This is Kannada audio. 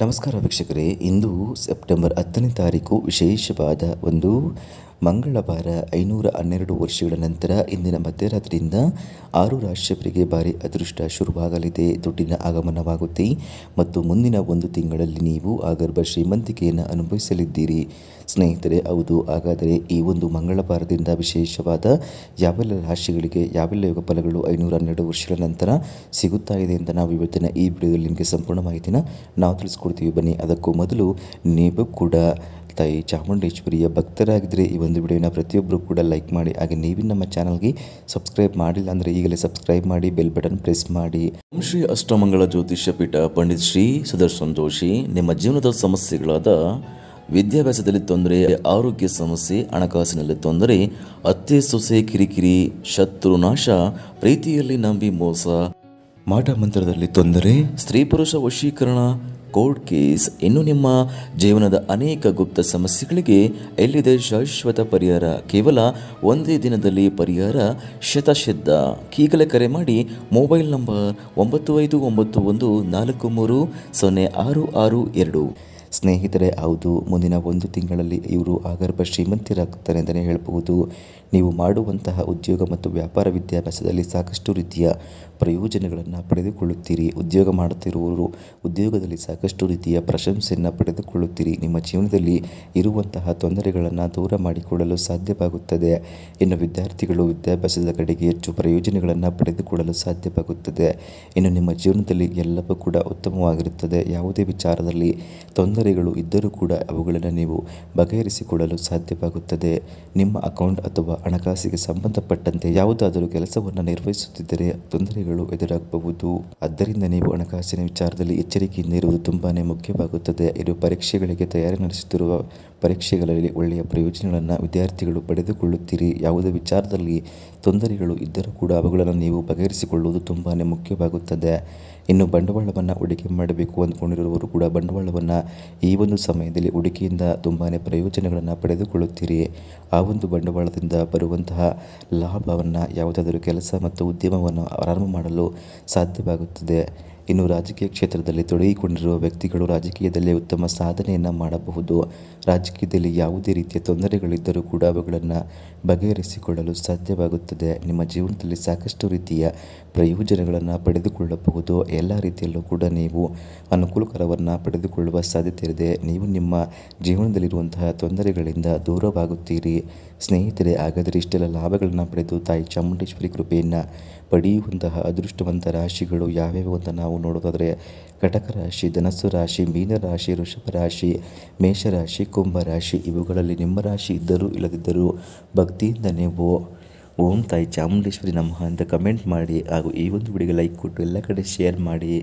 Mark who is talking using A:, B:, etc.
A: ನಮಸ್ಕಾರ ವೀಕ್ಷಕರೇ ಇಂದು ಸೆಪ್ಟೆಂಬರ್ ಹತ್ತನೇ ತಾರೀಕು ವಿಶೇಷವಾದ ಒಂದು ಮಂಗಳವಾರ ಐನೂರ ಹನ್ನೆರಡು ವರ್ಷಗಳ ನಂತರ ಇಂದಿನ ಮಧ್ಯರಾತ್ರಿಯಿಂದ ಆರು ರಾಶಿಯವರಿಗೆ ಭಾರಿ ಅದೃಷ್ಟ ಶುರುವಾಗಲಿದೆ. ದುಡ್ಡಿನ ಆಗಮನವಾಗುತ್ತೆ. ಮತ್ತು ಮುಂದಿನ ಒಂದು ತಿಂಗಳಲ್ಲಿ ನೀವು ಆಗರ್ಭ ಶ್ರೀಮಂತಿಕೆಯನ್ನು ಅನುಭವಿಸಲಿದ್ದೀರಿ. ಸ್ನೇಹಿತರೆ, ಹೌದು. ಹಾಗಾದರೆ ಈ ಒಂದು ಮಂಗಳವಾರದಿಂದ ವಿಶೇಷವಾದ ಯಾವೆಲ್ಲ ರಾಶಿಗಳಿಗೆ ಯಾವೆಲ್ಲ ಯೋಗ ಫಲಗಳು ಐನೂರ ಹನ್ನೆರಡು ವರ್ಷಗಳ ನಂತರ ಸಿಗುತ್ತಾ ಇದೆ ಅಂತ ನಾವು ಇವತ್ತಿನ ಈ ವಿಡಿಯೋದಲ್ಲಿ ನಿಮಗೆ ಸಂಪೂರ್ಣ ಮಾಹಿತಿನ ನಾವು ತಿಳಿಸ್ಕೊಡ್ತೀವಿ. ಬನ್ನಿ, ಅದಕ್ಕೂ ಮೊದಲು ನೀವು ಕೂಡ ತಾಯಿ ಚಾಮುಂಡೇಶ್ವರಿಯ ಭಕ್ತರಾಗಿದ್ದರೆ ಈ ಒಂದು ವಿಡಿಯೋನ ಪ್ರತಿಯೊಬ್ಬರು ಕೂಡ ಲೈಕ್ ಮಾಡಿ ಹಾಗೆ ನೀವು ನಮ್ಮ ಚಾನಲ್ಗೆ ಸಬ್ಸ್ಕ್ರೈಬ್ ಮಾಡಿಲ್ಲ ಅಂದರೆ ಈಗಲೇ ಸಬ್ಸ್ಕ್ರೈಬ್ ಮಾಡಿ ಬೆಲ್ ಬಟನ್ ಪ್ರೆಸ್ ಮಾಡಿ. ಓಂ ಶ್ರೀ ಅಷ್ಟಮಂಗಳ ಜ್ಯೋತಿಷ್ಯ ಪೀಠ ಪಂಡಿತ್ ಶ್ರೀ ಸುದರ್ಶನ್ ಜೋಶಿ ನಿಮ್ಮ ಜೀವನದ ಸಮಸ್ಯೆಗಳಾದ ವಿದ್ಯಾಭ್ಯಾಸದಲ್ಲಿ ತೊಂದರೆ ಆರೋಗ್ಯ ಸಮಸ್ಯೆ ಹಣಕಾಸಿನಲ್ಲಿ ತೊಂದರೆ ಅತ್ತೆ ಸೊಸೆ ಕಿರಿಕಿರಿ ಶತ್ರು ನಾಶ ಪ್ರೀತಿಯಲ್ಲಿ ನಂಬಿ ಮೋಸ ಮಾಟ ಮಂತ್ರದಲ್ಲಿ ತೊಂದರೆ ಸ್ತ್ರೀ ಪುರುಷ ವಶೀಕರಣ ಕೋರ್ಟ್ ಕೇಸ್, ಇನ್ನು ನಿಮ್ಮ ಜೀವನದ ಅನೇಕ ಗುಪ್ತ ಸಮಸ್ಯೆಗಳಿಗೆ ಎಲ್ಲಿದೆ ಶಾಶ್ವತ ಪರಿಹಾರ? ಕೇವಲ ಒಂದೇ ದಿನದಲ್ಲಿ ಪರಿಹಾರ? ಶತಸಿದ್ಧ ಈಗಲೇ ಕರೆ ಮಾಡಿ ಮೊಬೈಲ್ ನಂಬರ್ ಒಂಬತ್ತು ಐದು ಒಂಬತ್ತು ಒಂದು ನಾಲ್ಕು ಮೂರು ಸೊನ್ನೆ ಆರು ಆರು ಎರಡು. ಸ್ನೇಹಿತರೆ, ಹೌದು, ಮುಂದಿನ ಒಂದು ತಿಂಗಳಲ್ಲಿ ಇವರು ಆಗರ್ಭ ಶ್ರೀಮಂತರಾಗ್ತಾರೆ ಅಂತಲೇ ಹೇಳಬಹುದು. ನೀವು ಮಾಡುವಂತಹ ಉದ್ಯೋಗ ಮತ್ತು ವ್ಯಾಪಾರ ವಿದ್ಯಾಭ್ಯಾಸದಲ್ಲಿ ಸಾಕಷ್ಟು ರೀತಿಯ ಪ್ರಯೋಜನಗಳನ್ನು ಪಡೆದುಕೊಳ್ಳುತ್ತೀರಿ. ಉದ್ಯೋಗ ಮಾಡುತ್ತಿರುವವರು ಉದ್ಯೋಗದಲ್ಲಿ ಸಾಕಷ್ಟು ರೀತಿಯ ಪ್ರಶಂಸೆಯನ್ನು ಪಡೆದುಕೊಳ್ಳುತ್ತೀರಿ. ನಿಮ್ಮ ಜೀವನದಲ್ಲಿ ಇರುವಂತಹ ತೊಂದರೆಗಳನ್ನು ದೂರ ಮಾಡಿಕೊಳ್ಳಲು ಸಾಧ್ಯವಾಗುತ್ತದೆ. ಇನ್ನು ವಿದ್ಯಾರ್ಥಿಗಳು ವಿದ್ಯಾಭ್ಯಾಸದ ಕಡೆಗೆ ಹೆಚ್ಚು ಪ್ರಯೋಜನಗಳನ್ನು ಪಡೆದುಕೊಳ್ಳಲು ಸಾಧ್ಯವಾಗುತ್ತದೆ. ಇನ್ನು ನಿಮ್ಮ ಜೀವನದಲ್ಲಿ ಎಲ್ಲವೂ ಕೂಡ ಉತ್ತಮವಾಗಿರುತ್ತದೆ. ಯಾವುದೇ ವಿಚಾರದಲ್ಲಿ ತೊಂದರೆಗಳು ಇದ್ದರೂ ಕೂಡ ಅವುಗಳನ್ನು ನೀವು ಬಗೆಹರಿಸಿಕೊಳ್ಳಲು ಸಾಧ್ಯವಾಗುತ್ತದೆ. ನಿಮ್ಮ ಅಕೌಂಟ್ ಅಥವಾ ಹಣಕಾಸಿಗೆ ಸಂಬಂಧಪಟ್ಟಂತೆ ಯಾವುದಾದರೂ ಕೆಲಸವನ್ನು ನಿರ್ವಹಿಸುತ್ತಿದ್ದರೆ ತೊಂದರೆಗಳು ಎದುರಾಗಬಹುದು. ಆದ್ದರಿಂದ ನೀವು ಹಣಕಾಸಿನ ವಿಚಾರದಲ್ಲಿ ಎಚ್ಚರಿಕೆಯಿಂದ ಇರುವುದು ತುಂಬಾ ಮುಖ್ಯವಾಗುತ್ತದೆ. ಇದು ಪರೀಕ್ಷೆಗಳಿಗೆ ತಯಾರಿ ನಡೆಸುತ್ತಿರುವ ಪರೀಕ್ಷೆಗಳಲ್ಲಿ ಒಳ್ಳೆಯ ಪ್ರಯೋಜನಗಳನ್ನು ವಿದ್ಯಾರ್ಥಿಗಳು ಪಡೆದುಕೊಳ್ಳುತ್ತೀರಿ. ಯಾವುದೇ ವಿಚಾರದಲ್ಲಿ ತೊಂದರೆಗಳು ಇದ್ದರೂ ಕೂಡ ಅವುಗಳನ್ನು ನೀವು ಬಗೆಹರಿಸಿಕೊಳ್ಳುವುದು ತುಂಬಾ ಮುಖ್ಯವಾಗುತ್ತದೆ. ಇನ್ನು ಬಂಡವಾಳವನ್ನು ಹೂಡಿಕೆ ಮಾಡಬೇಕು ಅಂದ್ಕೊಂಡಿರುವವರು ಕೂಡ ಬಂಡವಾಳವನ್ನು ಈ ಒಂದು ಸಮಯದಲ್ಲಿ ಹೂಡಿಕೆಯಿಂದ ತುಂಬಾ ಪ್ರಯೋಜನಗಳನ್ನು ಪಡೆದುಕೊಳ್ಳುತ್ತೀರಿ. ಆ ಒಂದು ಬಂಡವಾಳದಿಂದ ಬರುವಂತಹ ಲಾಭವನ್ನು ಯಾವುದಾದರೂ ಕೆಲಸ ಮತ್ತು ಉದ್ಯಮವನ್ನು ಆರಂಭ ಮಾಡಲು ಸಾಧ್ಯವಾಗುತ್ತದೆ. ಇನ್ನು ರಾಜಕೀಯ ಕ್ಷೇತ್ರದಲ್ಲಿ ತೊಡಗಿಕೊಂಡಿರುವ ವ್ಯಕ್ತಿಗಳು ರಾಜಕೀಯದಲ್ಲಿ ಉತ್ತಮ ಸಾಧನೆಯನ್ನು ಮಾಡಬಹುದು. ರಾಜಕೀಯದಲ್ಲಿ ಯಾವುದೇ ರೀತಿಯ ತೊಂದರೆಗಳಿದ್ದರೂ ಕೂಡ ಅವುಗಳನ್ನು ಬಗೆಹರಿಸಿಕೊಳ್ಳಲು ಸಾಧ್ಯವಾಗುತ್ತದೆ. ನಿಮ್ಮ ಜೀವನದಲ್ಲಿ ಸಾಕಷ್ಟು ರೀತಿಯ ಪ್ರಯೋಜನಗಳನ್ನು ಪಡೆದುಕೊಳ್ಳಬಹುದು. ಎಲ್ಲ ರೀತಿಯಲ್ಲೂ ಕೂಡ ನೀವು ಅನುಕೂಲಕರವನ್ನು ಪಡೆದುಕೊಳ್ಳುವ ಸಾಧ್ಯತೆ ಇದೆ ನೀವು ನಿಮ್ಮ ಜೀವನದಲ್ಲಿರುವಂತಹ ತೊಂದರೆಗಳಿಂದ ದೂರವಾಗುತ್ತೀರಿ. ಸ್ನೇಹಿತರೆ, ಹಾಗಾದರೆ ಇಷ್ಟೆಲ್ಲ ಲಾಭಗಳನ್ನು ಪಡೆದು ತಾಯಿ ಚಾಮುಂಡೇಶ್ವರಿ ಕೃಪೆಯನ್ನು ಪಡೆಯುವಂತಹ ಅದೃಷ್ಟವಂತ ರಾಶಿಗಳು ಯಾವ್ಯಾವು ಅಂತ ನಾವು ನೋಡೋದಾದರೆ ಕಟಕ ರಾಶಿ, ಧನಸ್ಸು ರಾಶಿ, ಮೀನ ರಾಶಿ, ವೃಷಭ ರಾಶಿ ಮೇಷರಾಶಿ ಕುಂಭ ರಾಶಿ ಇವುಗಳಲ್ಲಿ ನಿಮ್ಮ ರಾಶಿ ಇದ್ದರೂ ಇಲ್ಲದಿದ್ದರೂ ಭಕ್ತಿಯಿಂದ ನೀವು ಓಂ ತಾಯಿ ಚಾಮುಂಡೇಶ್ವರಿ ನಮಃ ಅಂತ ಕಮೆಂಟ್ ಮಾಡಿ ಹಾಗೂ ಈ ಒಂದು ವಿಡಿಯೋಗೆ ಲೈಕ್ ಕೊಟ್ಟು ಎಲ್ಲ ಕಡೆ ಶೇರ್ ಮಾಡಿ.